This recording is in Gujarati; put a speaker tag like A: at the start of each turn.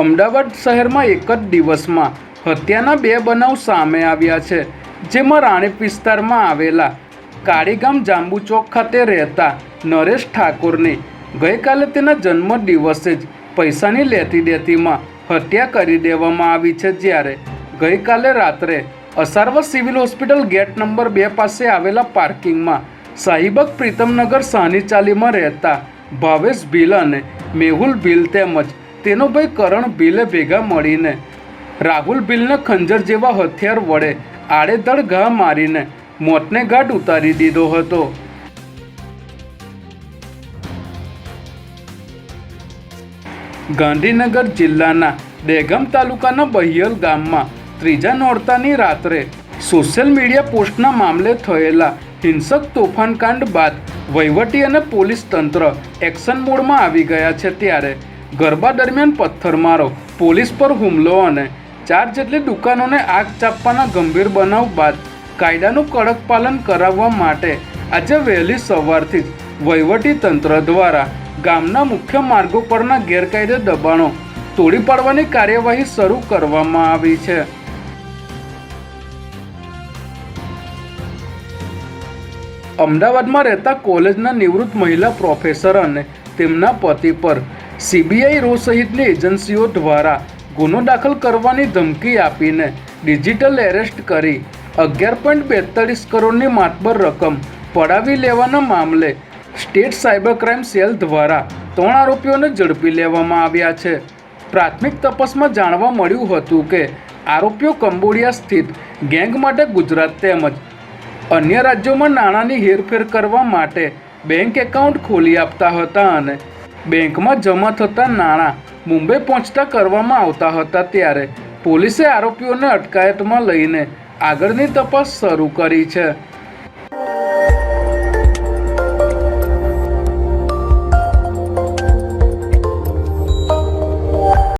A: અમદાવાદ શહેરમાં એક જ દિવસમાં હત્યાના બે બનાવ સામે આવ્યા છે, જેમાં રાણીપ વિસ્તારમાં આવેલા કાળીગામ જાંબુ ચોક ખાતે રહેતા નરેશ ઠાકોરની ગઈકાલે તેના જન્મ દિવસે જ પૈસાની લેતી દેતીમાં હત્યા કરી દેવામાં આવી છે, જ્યારે ગઈકાલે રાત્રે Asarwa civil hospital gate number બે પાસે આવેલા પાર્કિંગમાં સાહિબક પ્રીતમનગર સાની ચાલીમાં રહેતા ભાવેશ ભીલ અને મેહુલ ભીલ તેમજ તેનો ભાઈ કરણ ભીલે ભેગા મળીને. રાહુલ ભીલને ખંજર જેવા હથિયાર વડે આડેધડ ઘા મારીને મોતને ઘાટ ઉતારી દીધો હતો. ગાંધીનગર જિલ્લાના દહેગામ તાલુકાના બહિયલ ગામમાં ત્રીજા નોરતાની રાત્રે સોશિયલ મીડિયા પોસ્ટના મામલે થયેલા હિંસક તોફાનકાંડ બાદ વહીવટી અને પોલીસ તંત્ર એક્શન મોડમાં આવી ગયા છે ત્યારે ગરબા દરમિયાન પથ્થરમારો પોલીસ પર હુમલો અને ચાર જેટલી દુકાનોને આગ ચાપવાના ગંભીર બનાવ બાદ કાયદાનું કડક પાલન કરાવવા માટે આજે વહેલી સવારથી જ વહીવટી તંત્ર દ્વારા ગામના મુખ્ય માર્ગો પરના ગેરકાયદે દબાણો તોડી પાડવાની કાર્યવાહી શરૂ કરવામાં આવી છે. અમદાવાદમાં રહેતા કોલેજના નિવૃત્ત મહિલા પ્રોફેસર અને તેમના પતિ પર સીબીઆઈ રો સહિતની એજન્સીઓ દ્વારા ગુનો દાખલ કરવાની ધમકી આપીને ડિજિટલ એરેસ્ટ કરી અગિયાર પોઈન્ટ બેતાળીસ કરોડની માતબર રકમ પડાવી લેવાના મામલે સ્ટેટ સાયબર ક્રાઇમ સેલ દ્વારા ત્રણ આરોપીઓને ઝડપી લેવામાં આવ્યા છે. પ્રાથમિક તપાસમાં જાણવા મળ્યું હતું કે આરોપીઓ કંબોડિયા સ્થિત ગેંગ માટે ગુજરાત તેમજ અન્ય રાજ્યોમાં નાણાંની હેરફેર કરવા માટે બેંક એકાઉન્ટ ખોલી આપતા હતા અને બેંકમાં જમા થતા નાણાં મુંબઈ પહોંચતા કરવામાં આવતા હતા ત્યારે પોલીસે આરોપીઓને અટકાયતમાં લઈને આગળની તપાસ શરૂ કરી છે.